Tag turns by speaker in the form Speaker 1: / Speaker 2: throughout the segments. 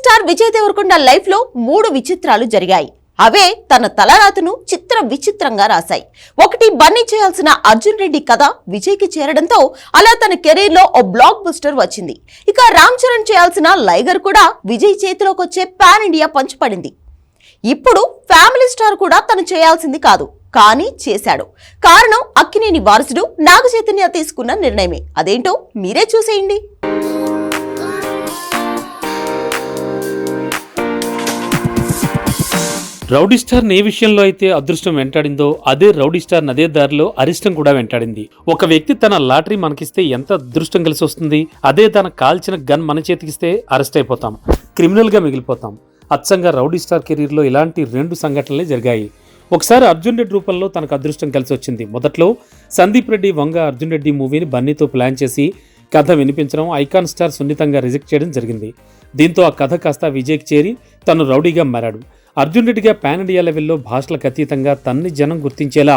Speaker 1: Star Vijay Devarakonda లైఫ్లో మూడు విచిత్రాలు జరిగాయి. అవే తన తలరాతను చిత్ర విచిత్రంగా రాశాయి. ఒకటి బన్నీ చేయాల్సిన అర్జున్ రెడ్డి కథ విజయ్కి చేరడంతో అలా తన కెరీర్లో ఓ బ్లాక్ బస్టర్ వచ్చింది. ఇక రామ్ చరణ్ చేయాల్సిన లైగర్ కూడా విజయ్ చేతిలోకి వచ్చే పాన్ ఇండియా పంచిపడింది. ఇప్పుడు ఫ్యామిలీ స్టార్ కూడా తను చేయాల్సింది కాదు కానీ చేశాడు. కారణం అక్కినేని వారసుడు నాగ చైతన్య తీసుకున్న నిర్ణయమే. అదేంటో మీరే చూసేయండి.
Speaker 2: రౌడీ స్టార్ ఏ విషయంలో అయితే అదృష్టం వెంటాడిందో అదే రౌడీ స్టార్ అదే దారిలో అరిష్టం కూడా వెంటాడింది. ఒక వ్యక్తి తన లాటరీ మనకిస్తే ఎంత అదృష్టం కలిసి వస్తుంది అదే తన కాల్చిన గన్ మన చేతికిస్తే అరెస్ట్ అయిపోతాం క్రిమినల్గా మిగిలిపోతాం. అచ్చంగా రౌడీ స్టార్ కెరీర్లో ఇలాంటి రెండు సంఘటనలే జరిగాయి. ఒకసారి అర్జున్ రెడ్డి రూపంలో తనకు అదృష్టం కలిసి వచ్చింది. మొదట్లో సందీప్ రెడ్డి వంగ అర్జున్ రెడ్డి మూవీని బన్నీతో ప్లాన్ చేసి కథ వినిపించడం ఐకాన్ స్టార్ సున్నితంగా రిజెక్ట్ చేయడం జరిగింది. దీంతో ఆ కథ కాస్త విజయ్కి చేరి తను రౌడీగా మారాడు. అర్జున్ రెడ్డిగా పాన్ ఇండియా లెవెల్లో భాషలకు అతీతంగా తన్ని జనం గుర్తించేలా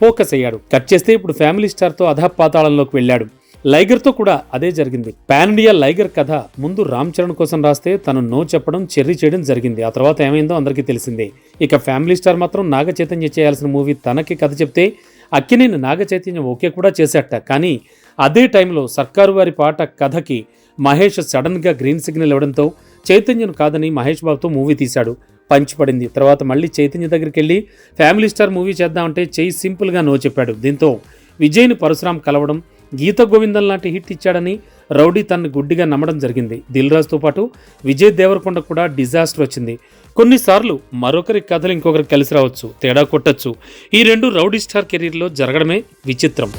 Speaker 2: ఫోకస్ అయ్యాడు. కట్ చేస్తే ఇప్పుడు ఫ్యామిలీ స్టార్తో అధపాతాళంలోకి వెళ్ళాడు. లైగర్తో కూడా అదే జరిగింది. పాన్ ఇండియా లైగర్ కథ ముందు రామ్ చరణ్ కోసం రాస్తే తను నో చెప్పడం చెర్రీ చేయడం జరిగింది. ఆ తర్వాత ఏమైందో అందరికీ తెలిసిందే. ఇక ఫ్యామిలీ స్టార్ మాత్రం నాగ చైతన్య చేయాల్సిన మూవీ తనకి కథ చెప్తే అక్కినేని నాగ చైతన్యం ఓకే కూడా చేశాట కానీ అదే టైంలో సర్కారు వారి పాట కథకి మహేష్ సడన్గా గ్రీన్ సిగ్నల్ ఇవ్వడంతో చైతన్యను కాదని మహేష్ బాబుతో మూవీ తీశాడు. పంచిపడింది తర్వాత మళ్ళీ చైతన్య దగ్గరికి వెళ్ళి ఫ్యామిలీ స్టార్ మూవీ చేద్దామంటే చేయి సింపుల్గా నో చెప్పాడు. దీంతో విజయ్ని పరశురాం కలవడం గీత గోవిందం లాంటి హిట్ ఇచ్చాడని రౌడీ తనను గుడ్డిగా నమ్మడం జరిగింది. దిల్రాజ్తో పాటు విజయ్ దేవరకొండ కూడా డిజాస్టర్ వచ్చింది. కొన్నిసార్లు మరొకరి కథలు ఇంకొకరికి కలిసి రావచ్చు తేడా కొట్టచ్చు. ఈ రెండు రౌడీ స్టార్ కెరీర్లో జరగడమే విచిత్రం.